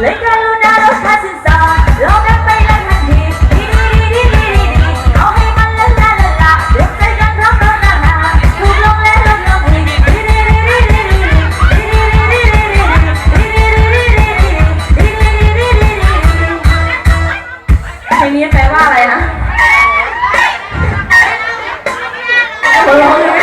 เลยกรลงนี้มัละละละลร้ะ